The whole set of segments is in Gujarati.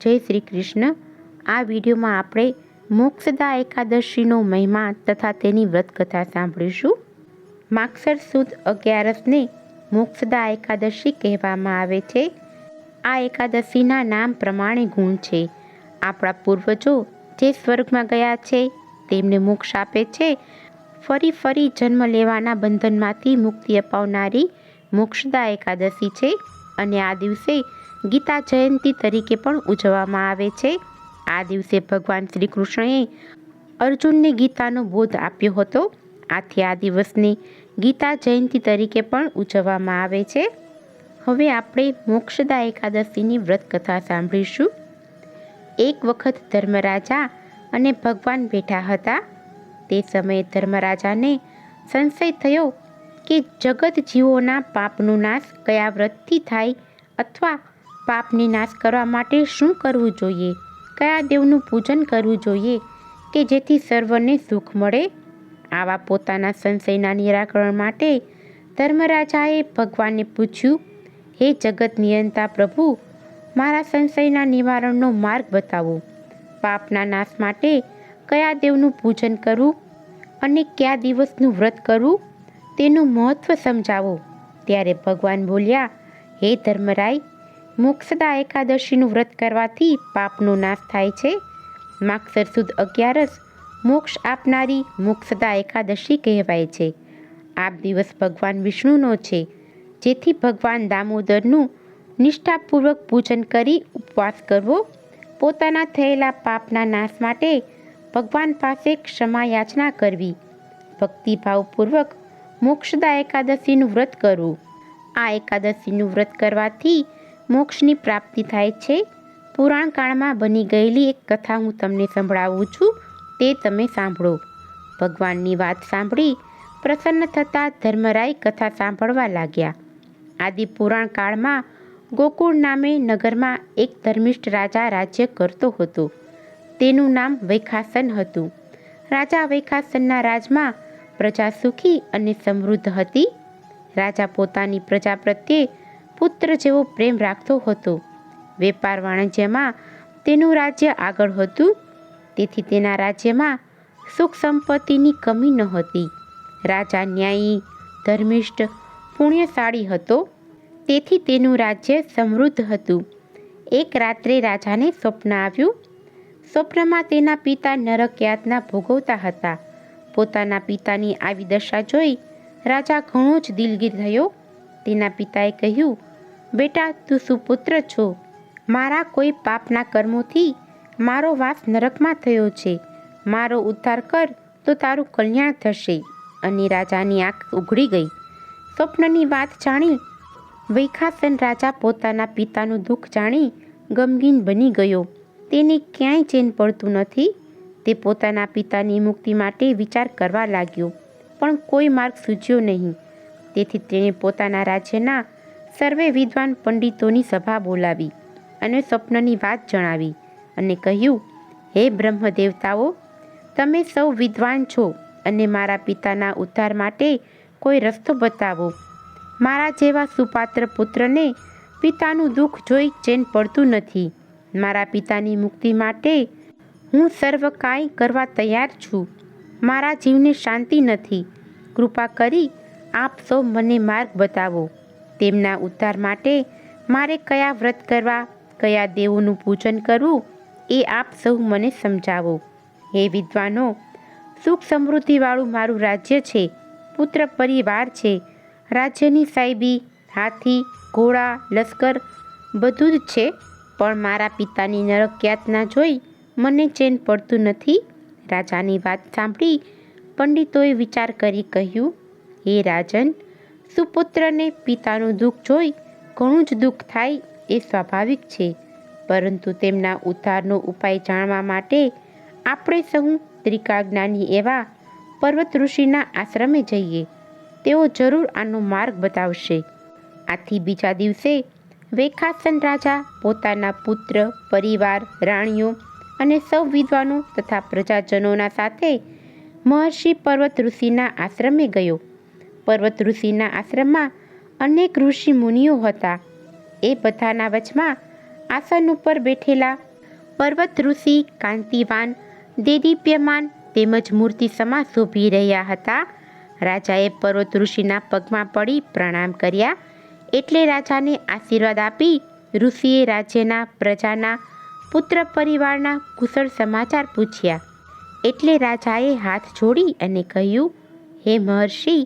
જય શ્રી કૃષ્ણ. આ વિડીયોમાં આપણે મોક્ષદા એકાદશીનો મહિમા તથા તેની વ્રતકથા સાંભળીશું. માગસર સુદ અગિયારસને મોક્ષદા એકાદશી કહેવામાં આવે છે. આ એકાદશીના નામ પ્રમાણે ગુણ છે. આપણા પૂર્વજો જે સ્વર્ગમાં ગયા છે, તેમને મોક્ષ આપે છે. ફરી ફરી જન્મ લેવાના બંધનમાંથી મુક્તિ અપાવનારી મોક્ષદા એકાદશી છે અને આ દિવસે ગીતા જયંતી તરીકે પણ ઉજવવામાં આવે છે. આ દિવસે ભગવાન શ્રી કૃષ્ણએ અર્જુનને ગીતાનો બોધ આપ્યો હતો. આથી આ દિવસને ગીતા જયંતી તરીકે પણ ઉજવવામાં આવે છે. હવે આપણે મોક્ષદા એકાદશીની વ્રત કથા સાંભળીશું. એક વખત ધર્મરાજા અને ભગવાન બેઠા હતા. તે સમયે ધર્મરાજાને સંશય થયો કે જગત જીવોના પાપનો નાશ કયા વ્રતથી થાય અથવા પાપને નાશ કરવા માટે શું કરવું જોઈએ? કયા દેવનું પૂજન કરવું જોઈએ કે જેથી સર્વને સુખ મળે? આવા પોતાના સંશયના નિરાકરણ માટે ધર્મરાજાએ ભગવાનને પૂછ્યું, હે જગત નિયંતા પ્રભુ, મારા સંશયના નિવારણનો માર્ગ બતાવો. પાપના નાશ માટે કયા દેવનું પૂજન કરવું અને કયા દિવસનું વ્રત કરવું તેનું મહત્ત્વ સમજાવો. ત્યારે ભગવાન બોલ્યા, હે ધર્મરાય મોક્ષદા એકાદશીનું વ્રત કરવાથી પાપનો નાશ થાય છે. માગસર સુદ અગિયારસ, મોક્ષ આપનારી મોક્ષદા એકાદશી કહેવાય છે. આ દિવસ ભગવાન વિષ્ણુનો છે, જેથી ભગવાન દામોદરનું નિષ્ઠાપૂર્વક પૂજન કરી ઉપવાસ કરવો. પોતાના થયેલા પાપના નાશ માટે ભગવાન પાસે ક્ષમા યાચના કરવી. ભક્તિભાવપૂર્વક મોક્ષદા એકાદશીનું વ્રત કરવું. આ એકાદશીનું વ્રત કરવાથી મોક્ષની પ્રાપ્તિ થાય છે. પુરાણ કાળમાં બની ગયેલી એક કથા હું તમને સંભળાવું છું, તે તમે સાંભળો. ભગવાનની વાત સાંભળી પ્રસન્ન થતાં ધર્મરાય કથા સાંભળવા લાગ્યા. આદિ પુરાણ કાળમાં ગોકુળ નામે નગરમાં એક ધર્મિષ્ઠ રાજા રાજ્ય કરતો હતો. તેનું નામ વૈખાસન હતું. રાજા વૈખાસનના રાજમાં પ્રજા સુખી અને સમૃદ્ધ હતી. રાજા પોતાની પ્રજા પ્રત્યે પુત્ર જેવો પ્રેમ રાખતો હતો. વેપાર વાણિજ્યમાં તેનું રાજ્ય આગળ હતું. તેથી તેના રાજ્યમાં સુખ સંપત્તિની કમી ન હતી. રાજા ન્યાયી, ધર્મિષ્ઠ, પુણ્યશાળી હતો. તેથી તેનું રાજ્ય સમૃદ્ધ હતું. એક રાત્રે રાજાને સ્વપ્ન આવ્યું. સ્વપ્નમાં તેના પિતા નરક યાતના ભોગવતા હતા. પોતાના પિતાની આવી દશા જોઈ રાજા ઘણો જ દિલગીર થયો. તેના પિતાએ કહ્યું બેટા, તું સુપુત્ર છો. મારા કોઈ પાપના કર્મોથી મારો વાસ નરકમાં થયો છે. મારો ઉદ્ધાર કર, તો તારું કલ્યાણ થશે. અને રાજાની આંખ ઉઘડી ગઈ. સ્વપ્નની વાત જાણી, વૈખાસન રાજા પોતાના પિતાનું દુઃખ જાણી ગમગીન બની ગયો. તેને ક્યાંય ચેન પડતું નથી. તે પોતાના પિતાની મુક્તિ માટે વિચાર કરવા લાગ્યો. પણ કોઈ માર્ગ સૂચ્યો નહીં. તેથી તેણે પોતાના રાજ્યના સર્વે વિદ્વાન પંડિતોની સભા બોલાવી અને સ્વપ્નની વાત જણાવી અને કહ્યું, હે બ્રહ્મ દેવતાઓ તમે સૌ વિદ્વાન છો અને મારા પિતાના ઉદ્ધાર માટે કોઈ રસ્તો બતાવો. મારા જેવા સુપાત્ર પુત્રને પિતાનું દુઃખ જોઈ ચેન પડતું નથી. મારા પિતાની મુક્તિ માટે હું સર્વ કાંઈ કરવા તૈયાર છું. મારા જીવને શાંતિ નથી. કૃપા કરી આપ સૌ મને માર્ગ બતાવો. તેમના ઉદ્ધાર માટે મારે કયા વ્રત કરવા, કયા દેવોનું પૂજન કરવું, એ આપ સૌ મને સમજાવો. હે વિદ્વાનો, સુખ સમૃદ્ધિવાળું મારું રાજ્ય છે, પુત્ર પરિવાર છે, રાજ્યની સાહેબી, હાથી, ઘોડા, લશ્કર બધું જ છે, પણ મારા પિતાની નરક યાતના જોઈ મને ચેન પડતું નથી? રાજાની વાત સાંભળી પંડિતોએ વિચાર કરી કહ્યું, હે રાજન સુપુત્રને પિતાનું દુઃખ જોઈ ઘણું જ દુઃખ થાય એ સ્વાભાવિક છે. પરંતુ તેમના ઉદ્ધારનો ઉપાય જાણવા માટે આપણે સહુ ત્રિકાજ્ઞાની એવા પર્વત ઋષિના આશ્રમે જઈએ. તેઓ જરૂર આનો માર્ગ બતાવશે. આથી બીજા દિવસે વેખાસન રાજા પોતાના પુત્ર, પરિવાર, રાણીઓ અને સૌ વિદ્વાનો તથા પ્રજાજનોના સાથે મહર્ષિ પર્વત ઋષિના આશ્રમે ગયો. પર્વત ઋષિના આશ્રમમાં અનેક ઋષિ મુનિઓ હતા. એ બધાના વચમાં આસન ઉપર બેઠેલા પર્વત ઋષિ કાંતિવાન, દેદીપ્યમાન તેમજ મૂર્તિ સમા શોભી રહ્યા હતા. રાજાએ પર્વત ઋષિના પગમાં પડી પ્રણામ કર્યા એટલે રાજાને આશીર્વાદ આપી ઋષિએ રાજ્યના પ્રજાના પુત્ર પરિવારના કુશળ સમાચાર પૂછ્યા. એટલે રાજાએ હાથ જોડી અને કહ્યું, હે મહર્ષિ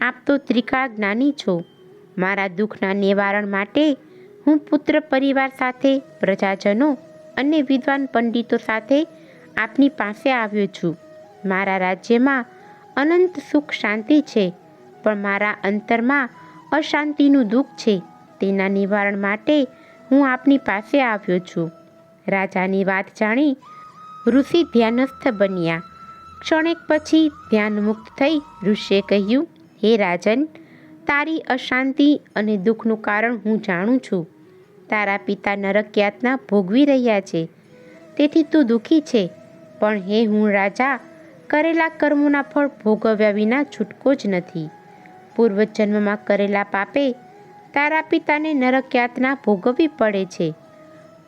આપ તો ત્રિકાળ જ્ઞાની છો. મારા દુઃખના નિવારણ માટે હું પુત્ર પરિવાર સાથે, પ્રજાજનો અને વિદ્વાન પંડિતો સાથે આપની પાસે આવ્યો છું. મારા રાજ્યમાં અનંત સુખ શાંતિ છે, પણ મારા અંતરમાં અશાંતિનું દુઃખ છે. તેના નિવારણ માટે હું આપની પાસે આવ્યો છું. રાજાની વાત જાણી ઋષિ ધ્યાનસ્થ બન્યા. ક્ષણેક પછી ધ્યાનમુક્ત થઈ ઋષિએ કહ્યું હે રાજન, તારી અશાંતિ અને દુઃખનું કારણ હું જાણું છું. તારા પિતા નરક યાતના ભોગવી રહ્યા છે. તેથી તું દુઃખી છે, પણ હે હું રાજા, કરેલા કર્મોના ફળ ભોગવ્યા વિના છૂટકો જ નથી. પૂર્વજન્મમાં કરેલા પાપે તારા પિતાને નરક યાતના ભોગવવી પડે છે.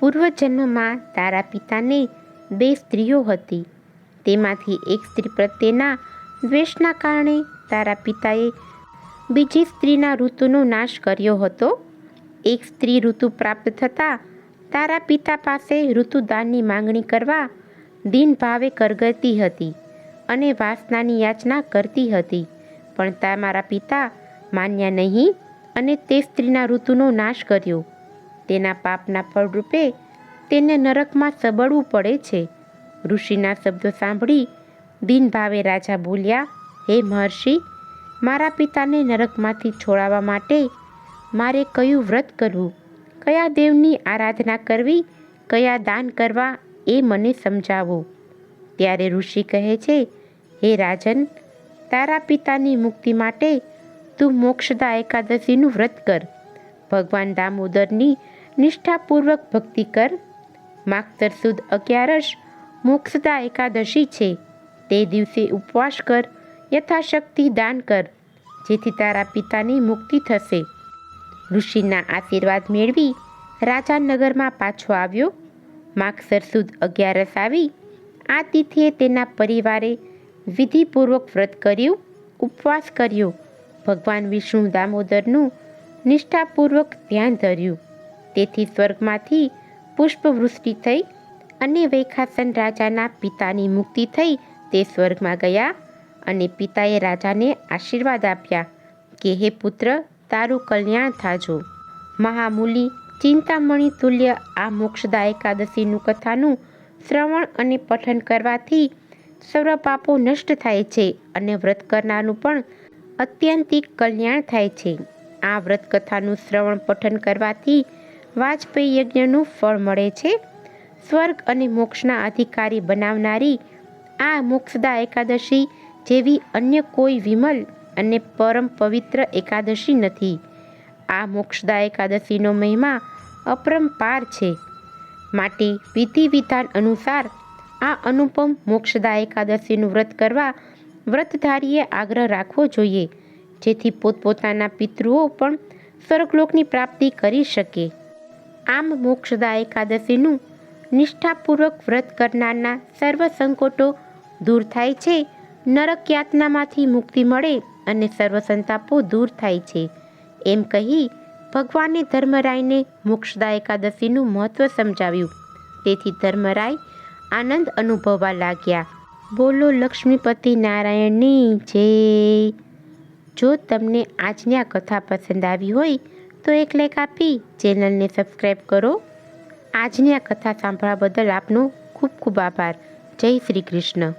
પૂર્વજન્મમાં તારા પિતાને બે સ્ત્રીઓ હતી. તેમાંથી એક સ્ત્રી પ્રત્યેના દ્વેષના કારણે તારા પિતાએ બીજી સ્ત્રીના ઋતુનો નાશ કર્યો હતો. એક સ્ત્રી ઋતુ પ્રાપ્ત થતાં તારા પિતા પાસે ઋતુદાનની માંગણી કરવા દિન ભાવે કરગરતી હતી અને વાસનાની યાચના કરતી હતી. પણ તમારા પિતા માન્યા નહીં અને તે સ્ત્રીના ઋતુનો નાશ કર્યો. તેના પાપના ફળરૂપે તેને નરકમાં સબળવું પડે છે. ઋષિના શબ્દો સાંભળી દિન ભાવે રાજા બોલ્યા હે મહર્ષિ, મારા પિતાને નરકમાંથી છોડાવવા માટે મારે કયું વ્રત કરવું? કયા દેવની આરાધના કરવી? કયા દાન કરવા એ મને સમજાવો. ત્યારે ઋષિ કહે છે, હે રાજન, તારા પિતાની મુક્તિ માટે તું મોક્ષદા એકાદશીનું વ્રત કર. ભગવાન દામોદરની નિષ્ઠાપૂર્વક ભક્તિ કર. માગતર સુદ અગિયારસ મોક્ષદા એકાદશી છે. તે દિવસે ઉપવાસ કર યથાશક્તિ દાન કર, જેથી તારા પિતાની મુક્તિ થશે. ઋષિના આશીર્વાદ મેળવી રાજા નગરમાં પાછો આવ્યો. માગસર સુદ અગિયારસ આવી આ તિથિએ તેના પરિવારે વિધિપૂર્વક વ્રત કર્યું, ઉપવાસ કર્યો. ભગવાન વિષ્ણુ દામોદરનું નિષ્ઠાપૂર્વક ધ્યાન ધર્યું. તેથી સ્વર્ગમાંથી પુષ્પવૃષ્ટિ થઈ અને વૈખાસન રાજાના પિતાની મુક્તિ થઈ તે સ્વર્ગમાં ગયા. અને પિતાએ રાજાને આશીર્વાદ આપ્યા કે, હે પુત્ર, તારું કલ્યાણ થાજો. મહામૂલી ચિંતામણી તુલ્ય આ મોક્ષદા એકાદશીનું કથાનું શ્રવણ અને પઠન કરવાથી સર્વ પાપો નષ્ટ થાય છે અને વ્રત કરનારનું પણ અત્યંતિક કલ્યાણ થાય છે. આ વ્રત કથાનું શ્રવણ પઠન કરવાથી વાજપેયી યજ્ઞનું ફળ મળે છે. સ્વર્ગ અને મોક્ષના અધિકારી બનાવનારી આ મોક્ષદા એકાદશી જેવી અન્ય કોઈ વિમલ અને પરમ પવિત્ર એકાદશી નથી. આ મોક્ષદા એકાદશીનો મહિમા અપરંપાર છે. માટે વિધિ વિધાન અનુસાર આ અનુપમ મોક્ષદા એકાદશીનું વ્રત કરવા વ્રતધારીએ આગ્રહ રાખવો જોઈએ, જેથી પોતપોતાના પિતૃઓ પણ સ્વર્ગલોકની પ્રાપ્તિ કરી શકે. આમ મોક્ષદા એકાદશીનું નિષ્ઠાપૂર્વક વ્રત કરનારના સર્વ સંકોટો દૂર થાય છે નરક યાતનામાંથી મુક્તિ મળે અને સર્વ સંતાપો દૂર થાય છે. એમ કહી ભગવાને ધર્મરાયને મોક્ષદા એકાદશીનું મહત્ત્વ સમજાવ્યું. તેથી ધર્મરાય આનંદ અનુભવવા લાગ્યા. બોલો લક્ષ્મીપતિ નારાયણની, જય. જો તમને આજની આ કથા પસંદ આવી હોય, તો એક લાઈક આપી ચેનલને સબસ્ક્રાઈબ કરો. આજની આ કથા સાંભળવા બદલ આપનો ખૂબ ખૂબ આભાર. જય શ્રી કૃષ્ણ.